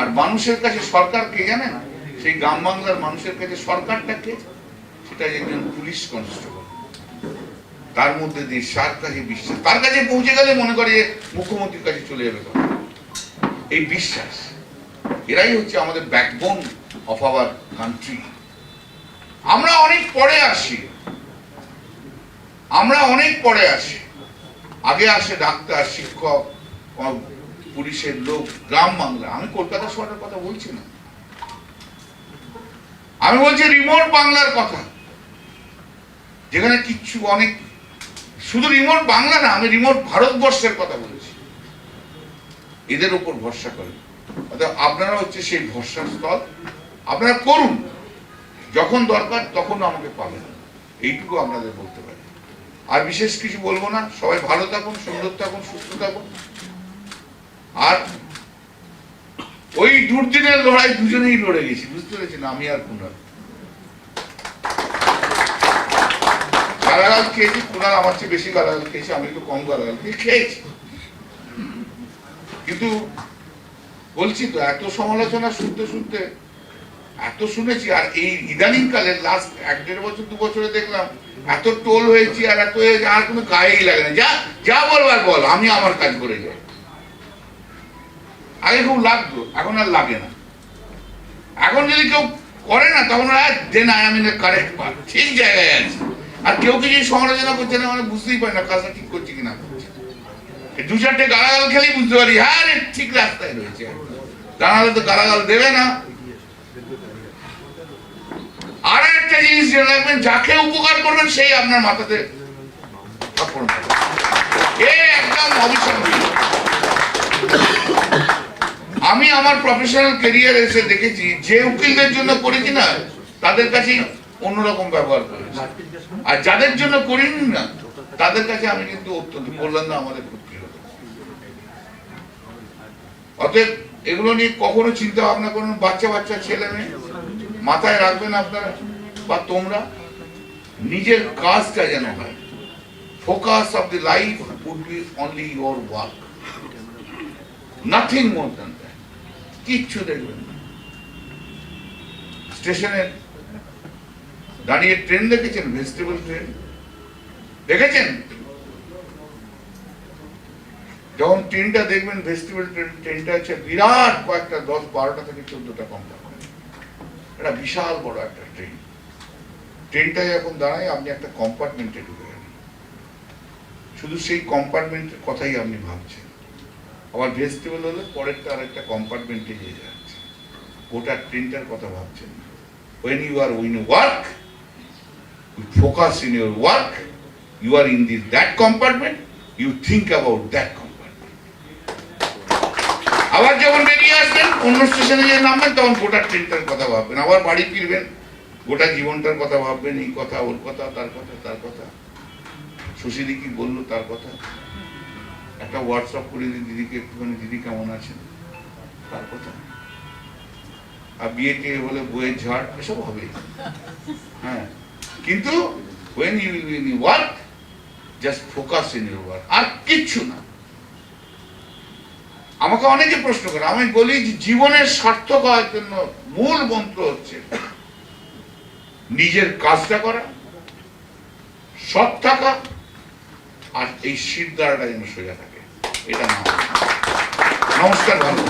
আর মানুষের কাছে সরকার কে জানেন? সেই গ্রাম বাংলার মানুষের কাছে সরকারটা কে? সেটা একজন পুলিশ কনস্টেবল। তার মধ্যে দিয়ে সার কাছে বিশ্বাস। তার কাছে পৌঁছে গেলে মনে করে যে মুখ্যমন্ত্রীর কাছে চলে যাবে এই বিশ্বাস, এরাই হচ্ছে আমাদের ব্যাকবোন অফ আওয়ার কান্ট্রি আমরা অনেক পরে আসি। আমরা অনেক পরে আসি। আগে আসে ডাক্তার, শিক্ষক পুলিশের লোক গ্রাম বাংলা। আমি কলকাতা শহরের কথা বলছি না। আমি বলছি রিমোট বাংলার কথা। যেখানে কিচ্ছু অনেক শুধু রিমোট বাংলা না, আমি রিমোট ভারতবর্ষের কথা বলেছি। এদের উপর ভরসা করে অর্থাৎ আপনারা হচ্ছে সেই ভরসার স্থল। আপনারা করুন। যখন দরকার তখন আমাকে পাবেন। এইটুকু আপনাদের বলতে পারি। আর বিশেষ কিছু বলব না। সবাই ভালো থাকুন, সুন্দর থাকুন, সুস্থ থাকুন। আর ওই দুর্দিনের লড়াই দুজনেই লড়ে গেছি, বুঝতে পেরেছেন? আমি আর কুনাল। গালাগাল খেয়েছি, কুনাল আমার চেয়ে বেশি গালাগাল খেয়েছি, আমি একটু কম গালাগাল খেয়ে খেয়েছি। কিন্তু বলছি তো, এত সমালোচনা শুনতে শুনতে, এত শুনেছি, আর এই ইদানিং কালে লাস্ট এক দেড় বছর, দু বছরে দেখলাম, এত টোল হয়েছি আর এত আর কোনো গায়েই লাগে না। যা যা বলবার বল, আমি আমার কাজ করে যাই। আগে খুব লাগতো, এখন আর লাগে না। এখন যদি কেউ করে না, তখন আর দেন আই আমি কারেক্ট পার। ঠিক জায়গায় আছি। আর কেউ কিছু সমালোচনা করছে না মানে বুঝতেই পারে না কাজটা ঠিক করছে কিনা করছে। দু চারটে গালাগাল খেলেই বুঝতে পারি হ্যাঁ রে, ঠিক রাস্তায় রয়েছে। তা নাহলে তো গালাগাল দেবে না। আর একটা জিনিস জেনে রাখবেন, যাকে উপকার করবেন, সেই আপনার মাথাতে এ একদম আমি আমার প্রফেশনাল ক্যারিয়ার এসে দেখেছি, যে উকিলদের জন্য করেছি না তাদের কাছে অন্যরকম ব্যবহার করেছি। আর যাদের জন্য করিনি না, তাদের কাছে আমি কিন্তু অত্যন্ত বললাম না আমাদের অতএব এগুলো নিয়ে কখনো চিন্তা ভাবনা করুন, বাচ্চা বাচ্চা, ছেলে মেয়ে, মাথায় রাখবেন আপনারা, বা তোমরা, নিজের কাজটা যেন হয়। Focus of the life would be only your work nothing more than that কিচ্ছু দেখবেন না। স্টেশনে দাঁড়িয়ে ট্রেন দেখেছেন? Vegetable train? দেখেছেন? যখন ট্রেনটা দেখবেন, ভেজিটেবল ট্রেন, ট্রেনটা হচ্ছে বিরাট কয়েকটা, দশ বারোটা থেকে চোদ্দটা কম্পার্টমেন্ট এটা বিশাল বড় একটা ট্রেন। ট্রেনটা যখন দাঁড়ায়, আপনি একটা কম্পার্টমেন্টে ঢুকে শুধু সেই কম্পার্টমেন্টের কথাই আপনি ভাবছেন। আবার ভেজিটেবল হলে পরেরটা আরেকটা কম্পার্টমেন্টে গিয়ে যাচ্ছে। গোটা ট্রেনটার কথা ভাবছেন না। When you are in work, you focus in your work, you are in this, that compartment, you think আবার যখন বেরিয়ে আসবেন, অন্য স্টেশনে যে নামবেন, তখন গোটা ট্রেনটার কথা ভাববেন। আবার বাড়ি ফিরবেন, গোটা জীবনটার কথা ভাববেন, এই কথা, ওর কথা, তার কথা তার কথা। সুশীদি কি বলল, তার কথা। একটা হোয়াটসঅ্যাপ করে দিই, দিদিকে একটুখানি, দিদি কেমন আছেন? তার কথা আর বিয়ে টিয়ে হলে বইয়ের ঝাড়, এসব হবে হ্যাঁ। কিন্তু will be in work, just focus in your work, আর কিচ্ছু না। আমাকে অনেকে প্রশ্ন করে, আমি বলি যে জীবনের সার্থক হওয়ার জন্য মূল মন্ত্র হচ্ছে নিজের কাজটা করা, সৎ থাকা আর এই শীত দ্বারাটা যেন সোজা থাকে। এটা নমস্কার ভালো